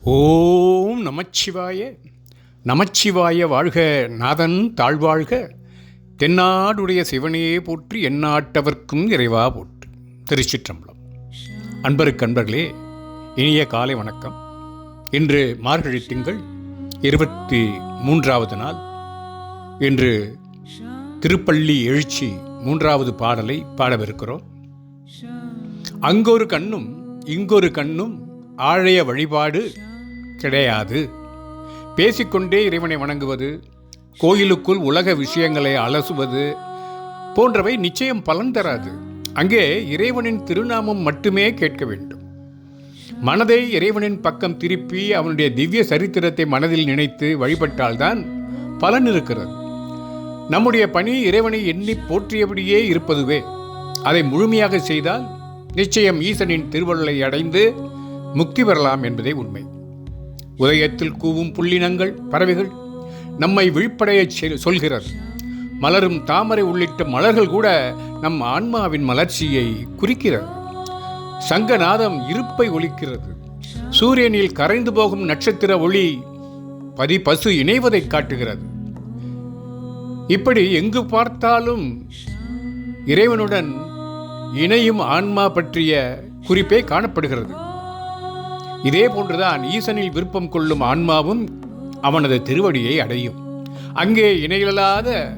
ஓம் நமச்சிவாய. நமச்சிவாய வாழ்க நாதன் தாழ்வாழ்க. தென்னாடுடைய சிவனையே போற்றி எந்நாட்டவர்க்கும் இறைவா போற்று. திருச்சிற்றம்பலம். அன்பருக்கு அன்பர்களே இனிய காலை வணக்கம். இன்று மார்கழி திங்கள் இருபத்தி மூன்றாவது நாள். இன்று திருப்பள்ளி எழுச்சி மூன்றாவது பாடலை பாடவிருக்கிறோம். அங்கொரு கண்ணும் இங்கொரு கண்ணும் ஆழைய வழிபாடு கிடையாது. பேசிக்கொண்டே இறைவனை வணங்குவது கோயிலுக்குள் உலக விஷயங்களை அலசுவது போன்றவை நிச்சயம் பலன் தராது. அங்கே இறைவனின் திருநாமம் மட்டுமே கேட்க வேண்டும். மனதை இறைவனின் பக்கம் திருப்பி அவனுடைய திவ்ய சரித்திரத்தை மனதில் நினைத்து வழிபட்டால்தான் பலன் இருக்கிறது. நம்முடைய பணி இறைவனை எண்ணி போற்றியபடியே இருப்பதுவே. அதை முழுமையாக செய்தால் நிச்சயம் ஈசனின் திருவள்ளுவை அடைந்து முக்தி பெறலாம் என்பதே உண்மை. உதயத்தில் கூவும் புள்ளினங்கள் பறவைகள் நம்மை விழிப்படைய சொல்கிறது. மலரும் தாமரை உள்ளிட்ட மலர்கள் கூட நம் ஆன்மாவின் மலர்ச்சியை குறிக்கிறது. சங்கநாதம் இருப்பை ஒலிக்கிறது. சூரியனில் கரைந்து போகும் நட்சத்திர ஒளி பதி பசு இணைவதை காட்டுகிறது. இப்படி எங்கு பார்த்தாலும் இறைவனுடன் இணையும் ஆன்மா பற்றிய குறிப்பே காணப்படுகிறது. இதே போன்றுதான் ஈசனில் விருப்பம் கொள்ளும் ஆன்மாவும் அவனது திருவடியை அடையும். அங்கே இணையில்லாத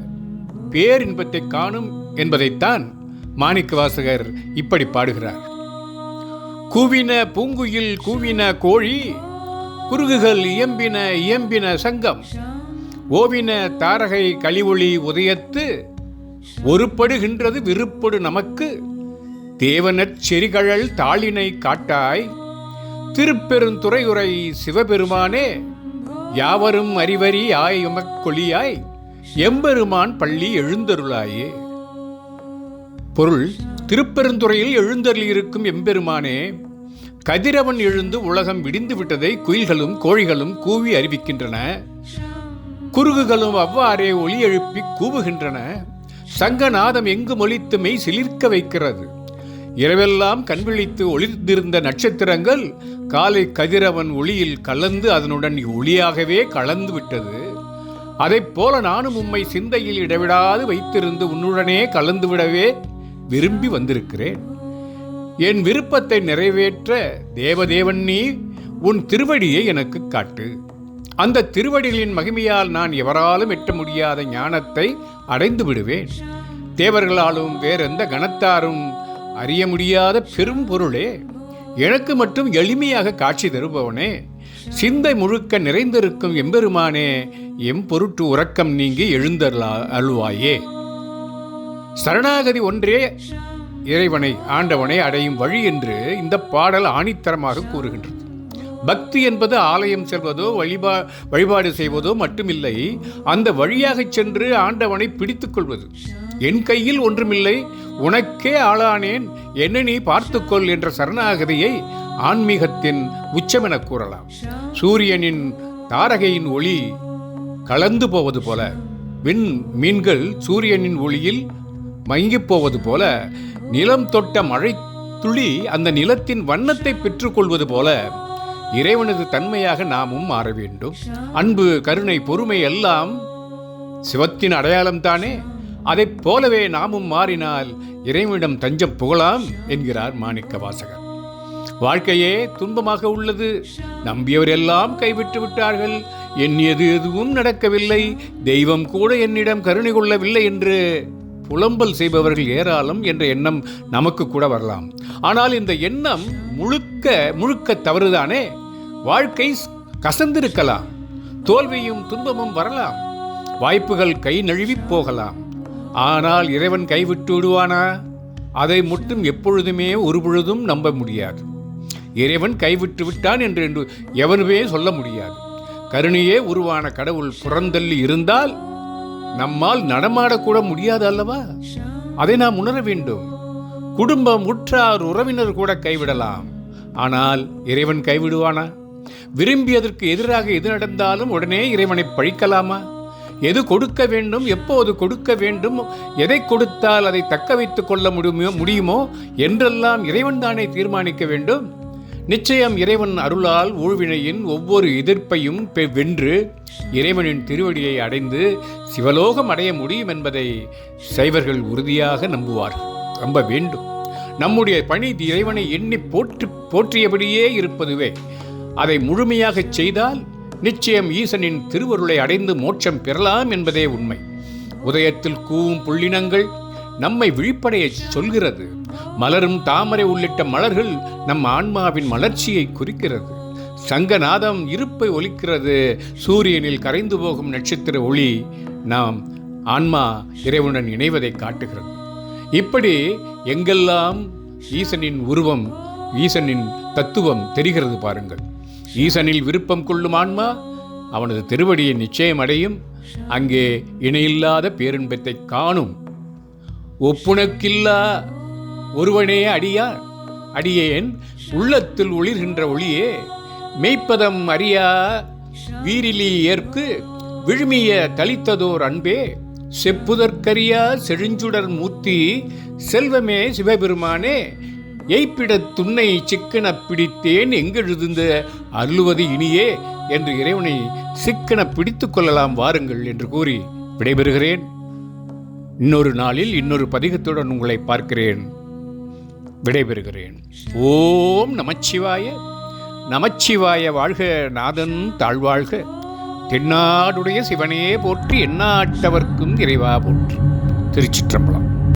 பேரின்பத்தை காணும் என்பதைத்தான் மாணிக்க வாசகர் இப்படி பாடுகிறார். கூவின பூங்குயில் கூவின கோழி குருகுகள் இயம்பின இயம்பின சங்கம் ஓவின தாரகை கழிவொளி உதயத்து ஒருப்படுகின்றது விருப்படு நமக்கு தேவனச் செரிகழல் தாளினை காட்டாய் திருப்பெருந்துறையுரை சிவபெருமானே யாவரும் அறிவறி ஆய் கொளியாய் எம்பெருமான் பள்ளி எழுந்தருளாயே. பொருள் திருப்பெருந்துறையில் எழுந்தருளியிருக்கும் எம்பெருமானே கதிரவன் எழுந்து உலகம் விடிந்து விட்டதை குயில்களும் கோழிகளும் கூவி அறிவிக்கின்றன. குருகுகளும் அவ்வாறே ஒளி எழுப்பி கூவுகின்றன. சங்கநாதம் எங்கு மொழித்து மெய் சிலிர்க்க வைக்கிறது? இரவெல்லாம் கண்விழித்து ஒளிர்ந்திருந்த நட்சத்திரங்கள் காலை கதிரவன் ஒளியில் கலந்து அதனுடன் ஒளியாகவே கலந்து விட்டது அதைப் போல நானும் உம்மை சிந்தையில் இடைவிடாது வைத்திருந்து உன்னுடனே கலந்துவிடவே விரும்பி வந்திருக்கிறேன். என் விருப்பத்தை நிறைவேற்ற தேவதேவன் நீ உன் திருவடியை எனக்கு காட்டு. அந்த திருவடிகளின் மகிமையால் நான் எவராலும் எட்ட முடியாத ஞானத்தை அடைந்து விடுவேன் தேவர்களாலும் வேறெந்த கணத்தாரும் அறிய முடியாத பெரும் பொருளே. எனக்கு மட்டும் எளிமையாக காட்சி தருபவனே. சிந்தை முழுக்க நிறைந்திருக்கும் எம்பெருமானே எம் பொருட்டு உறக்கம் நீங்கி எழுந்தருளா அழுவாயே சரணாகதி ஒன்றே இறைவனை ஆண்டவனை அடையும் வழி என்று இந்த பாடல் ஆணித்தரமாக கூறுகின்றது. பக்தி என்பது ஆலயம் செல்வதோ வழிபா வழிபாடு செய்வதோ மட்டுமில்லை அந்த வழியாகச் சென்று ஆண்டவனை பிடித்துக் கொள்வது. என் கையில் ஒன்றுமில்லை. உனக்கே ஆளானேன். என்ன நீ பார்த்துக்கொள் என்ற சரணாகதியை ஆன்மீகத்தின் உச்சமென கூறலாம். சூரியனின் தாரகையின் ஒளி கலந்து போவது போல விண் மீன்கள் சூரியனின் ஒளியில் மங்கிப் போவது போல நிலம் தொட்ட மழை துளி அந்த நிலத்தின் வண்ணத்தை பெற்றுக்கொள்வது போல இறைவனது தன்மையாக நாமும் மாற வேண்டும். அன்பு கருணை பொறுமை எல்லாம் சிவத்தின் அடையாளம் தானே அதைப் போலவே நாமும் மாறினால் இறைவனிடம் தஞ்சம் புகழாம் என்கிறார் மாணிக்க வாசகர் வாழ்க்கையே துன்பமாக உள்ளது. நம்பியவர் எல்லாம் கைவிட்டு விட்டார்கள். எண்ணியது எதுவும் நடக்கவில்லை. தெய்வம் கூட என்னிடம் கருணை கொள்ளவில்லை என்று புலம்பல் செய்பவர்கள் ஏராளம் என்ற எண்ணம் நமக்கு கூட வரலாம். ஆனால் இந்த எண்ணம் முழுக்க முழுக்க தவறுதானே? வாழ்க்கை கசந்திருக்கலாம். தோல்வியும் துன்பமும் வரலாம். வாய்ப்புகள் கை நழுவி போகலாம். ஆனால் இறைவன் கைவிட்டு விடுவானா? அதை மட்டும் எப்பொழுதுமே ஒரு பொழுதும் நம்ப முடியாது. இறைவன் கைவிட்டு விட்டான் என்று என்று எவனுமே சொல்ல முடியாது. கருணையே உருவான கடவுள் புறந்தள்ளி இருந்தால் நம்மால் நடமாடக்கூட முடியாது அல்லவா? அதை நாம் உணர வேண்டும். குடும்பம் உற்றார் உறவினர் கூட கைவிடலாம். ஆனால் இறைவன் கைவிடுவானா? விரும்பியதற்கு எதிராக எது நடந்தாலும் உடனே இறைவனை பழிக்கலாமா? எது கொடுக்க வேண்டும் எப்போது கொடுக்க வேண்டும் எதை கொடுத்தால் அதை தக்க வைத்துக் கொள்ள முடியுமோ முடியுமோ என்றெல்லாம் இறைவன் தானே தீர்மானிக்க வேண்டும். நிச்சயம் இறைவன் அருளால் ஊழ்வினையின் ஒவ்வொரு எதிர்ப்பையும் வென்று இறைவனின் திருவடியை அடைந்து சிவலோகம் அடைய முடியும் என்பதை சைவர்கள் உறுதியாக நம்புவார்கள். நம்ப வேண்டும். நம்முடைய பணி இறைவனை எண்ணி போற்று போற்றியபடியே இருப்பதுவே. அதை முழுமையாகச் செய்தால் நிச்சயம் ஈசனின் திருவருளை அடைந்து மோட்சம் பெறலாம் என்பதே உண்மை. உதயத்தில் கூவும் புள்ளினங்கள் நம்மை விழிப்படைய சொல்கிறது. மலரும் தாமரை உள்ளிட்ட மலர்கள் நம் ஆன்மாவின் மலர்ச்சியை குறிக்கிறது. சங்கநாதம் இருப்பை ஒலிக்கிறது. சூரியனில் கரைந்து போகும் நட்சத்திர ஒளி நாம் ஆன்மா இறைவனுடன் இணைவதை காட்டுகிறது. இப்படி எங்கெல்லாம் ஈசனின் உருவம் ஈசனின் தத்துவம் தெரிகிறது பாருங்கள். ஈசனில் விருப்பம் கொள்ளும் ஆன்மா அவனது திருவடியை நிச்சயம் அடையும். அங்கே இணையில்லாத பேரின்பத்தை காணும். ஒப்புணக்கில்லா ஒருவனே அடியார். அடியேன் உள்ளத்தில் ஒளிர்கின்ற ஒளியே. மெய்ப்பதம் அறியா வீரிலி ஏற்கு விழுமிய தளித்ததோர் அன்பே. செப்புதற்கரியா செழுஞ்சுடர் மூர்த்தி செல்வமே சிவபெருமானே. எய்ப்பிடத் துன்னை சிக்கன பிடித்தேன் எங்கெழுதுந்த? அருளுவது இனியே என்று இறைவனை சிக்கன பிடித்துக் கொள்ளலாம் வாருங்கள் என்று கூறி விடைபெறுகிறேன். இன்னொரு நாளில் இன்னொரு பதிகத்துடன் உங்களை பார்க்கிறேன். விடைபெறுகிறேன். ஓம் நமச்சிவாய. நமச்சிவாய வாழ்க நாதன் தாழ்வாழ்க. தென்னாடுடைய சிவனே போற்றி எண்ணாட்டவர்க்கும் இறைவா போற்றி. திருச்சிற்றம்பலம்.